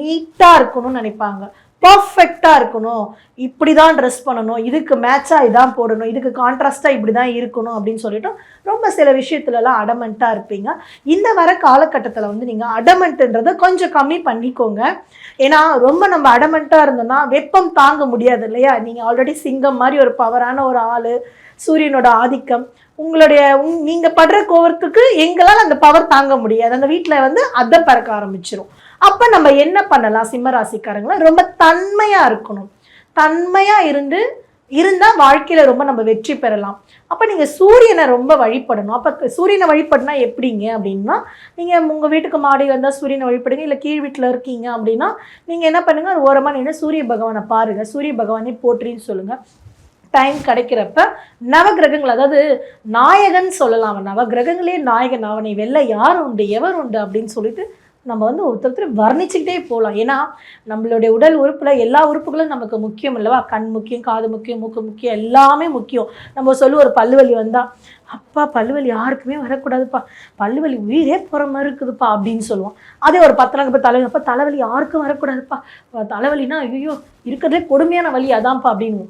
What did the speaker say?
நீட்டாக இருக்கணும்னு நினைப்பாங்க. பர்ஃபெக்டாக இருக்கணும். இப்படி தான் ட்ரெஸ் பண்ணணும். இதுக்கு மேட்சாக இதான் போடணும். இதுக்கு கான்ட்ராஸ்டாக இப்படி தான் இருக்கணும் அப்படின்னு சொல்லிட்டு ரொம்ப சில விஷயத்துலலாம் அடமெண்ட்டாக இருப்பீங்க. இந்த வர காலகட்டத்தில் வந்து நீங்கள் அடமெண்ட்டுன்றதை கொஞ்சம் கம்மி பண்ணிக்கோங்க. ஏன்னா ரொம்ப நம்ம அடமெண்ட்டாக இருந்தோம்னா வெப்பம் தாங்க முடியாது இல்லையா? நீங்கள் ஆல்ரெடி சிங்கம் மாதிரி ஒரு பவரான ஒரு ஆள் சூரியனோட ஆதிக்கம். உங்களுடைய உங் நீங்கள் படுற கோவத்துக்கு எங்களால் அந்த பவர் தாங்க முடியாது. அந்த வீட்டில் வந்து அதை பறக்க ஆரம்பிச்சிடும் அப்போ நம்ம என்ன பண்ணலாம்? சிம்மராசிக்காரங்களை ரொம்ப தன்மையாக இருக்கணும். தன்மையாக இருந்து இருந்தால் வாழ்க்கையில் ரொம்ப நம்ம வெற்றி பெறலாம். அப்போ நீங்கள் சூரியனை ரொம்ப வழிபடணும். அப்போ சூரியனை வழிபடினா எப்படிங்க? அப்படின்னா நீங்கள் உங்கள் வீட்டுக்கு மாடி வந்தால் சூரியனை வழிபடுங்க. இல்லை கீழ் வீட்டில் இருக்கீங்க அப்படின்னா நீங்கள் என்ன பண்ணுங்கள் ஓரமாக நின்று சூரிய பகவானை பாருங்கள் சூரிய பகவானை போற்றின்னு சொல்லுங்கள் டைம் கிடைக்கிறப்ப நவகிரகங்கள் அதாவது நாயகன் சொல்லலாம். அவன் நவகிரகங்களே நாயகன் அவனை வெளில யார் உண்டு எவர் உண்டு அப்படின்னு சொல்லிட்டு நம்ம வந்து ஒருத்தர் வர்ணிச்சுக்கிட்டே போகலாம். ஏன்னா நம்மளுடைய உடல் உறுப்பில் எல்லா உறுப்புகளும் நமக்கு முக்கியம் இல்லவா கண் முக்கியம் காது முக்கியம் மூக்கு முக்கியம் எல்லாமே முக்கியம். நம்ம சொல்லு ஒரு பல்லுவலி வந்தால் அப்பா பல்லுவலி யாருக்குமே வரக்கூடாதுப்பா. பல்லுவலி உயிரே போகிற மாதிரி இருக்குதுப்பா அப்படின்னு சொல்லுவோம். அதே ஒரு பத்து நாள் தலைவலி அப்போ தலைவலி யாருக்கும் வரக்கூடாதுப்பா. தலைவலினா ஐயோ இருக்கிறதே கொடுமையான வலி அதான்ப்பா அப்படின்னு